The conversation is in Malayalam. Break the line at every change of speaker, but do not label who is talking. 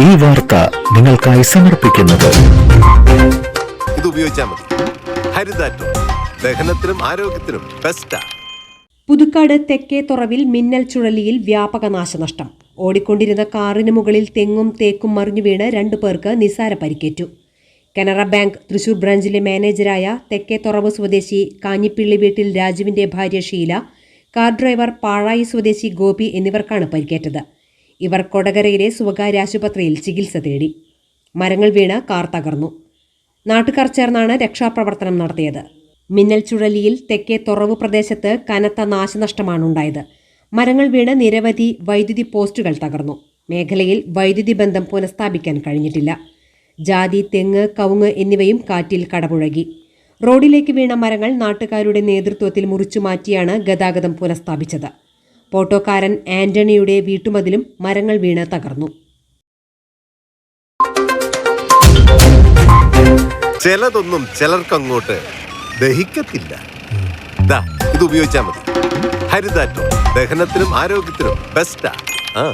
ഈ വാർത്ത നിങ്ങൾക്കായി സമർപ്പിക്കുന്നത്.
ഇത് ഉപയോഗിച്ചാൽ മതി. ഹരിതാറ്റോ. ദഹനത്തിനും ആരോഗ്യത്തിനും ബെസ്റ്റാ
പുതുക്കാട് തെക്കേ തുറവിൽ മിന്നൽ ചുഴലിയിൽ വ്യാപക നാശനഷ്ടം. ഓടിക്കൊണ്ടിരുന്ന കാറിന് മുകളിൽ തെങ്ങും തേക്കും മറിഞ്ഞു വീണ് രണ്ടു പേർക്ക് നിസാര പരിക്കേറ്റു. കനറ ബാങ്ക് തൃശൂർ ബ്രാഞ്ചിലെ മാനേജരായ തെക്കേ തുറവ് സ്വദേശി കാഞ്ഞിപ്പിള്ളി വീട്ടിൽ രാജുവിന്റെ ഭാര്യ ഷീല കാർ ഡ്രൈവർ പാഴായി സ്വദേശി ഗോപി എന്നിവർക്കാണ് പരിക്കേറ്റത്. ഇവർ കൊടകരയിലെ സ്വകാര്യ ആശുപത്രിയിൽ ചികിത്സ തേടി. മരങ്ങൾ വീണ് കാർ തകർന്നു. നാട്ടുകാർ ചേർന്നാണ് രക്ഷാപ്രവർത്തനം നടത്തിയത്. മിന്നൽ ചുഴലിയിൽ തെക്കേ തുറവ് പ്രദേശത്ത് കനത്ത നാശനഷ്ടമാണുണ്ടായത്. മരങ്ങൾ വീണ് നിരവധി വൈദ്യുതി പോസ്റ്റുകൾ തകർന്നു. മേഖലയിൽ വൈദ്യുതി ബന്ധം പുനഃസ്ഥാപിക്കാൻ കഴിഞ്ഞിട്ടില്ല. ജാതി തെങ്ങ് കവുങ്ങ് എന്നിവയും കാറ്റിൽ കടപുഴകി. റോഡിലേക്ക് വീണ മരങ്ങൾ നാട്ടുകാരുടെ നേതൃത്വത്തിൽ മുറിച്ചു മാറ്റിയാണ് ഗതാഗതം പുനഃസ്ഥാപിച്ചത്. പോട്ടോക്കാരൻ ആന്റണിയുടെ വീട്ടുമതിലും മരങ്ങൾ വീണ് തകർന്നു.
ചിലതൊന്നും ചിലർക്കങ്ങോട്ട് ദഹിക്കത്തില്ല. ദാ ഇത് ഉപയോഗിച്ചാൽ മതി. ഹരിതാറ്റോ ദഹനത്തിനും ആരോഗ്യത്തിനും ബെസ്റ്റാ ആ.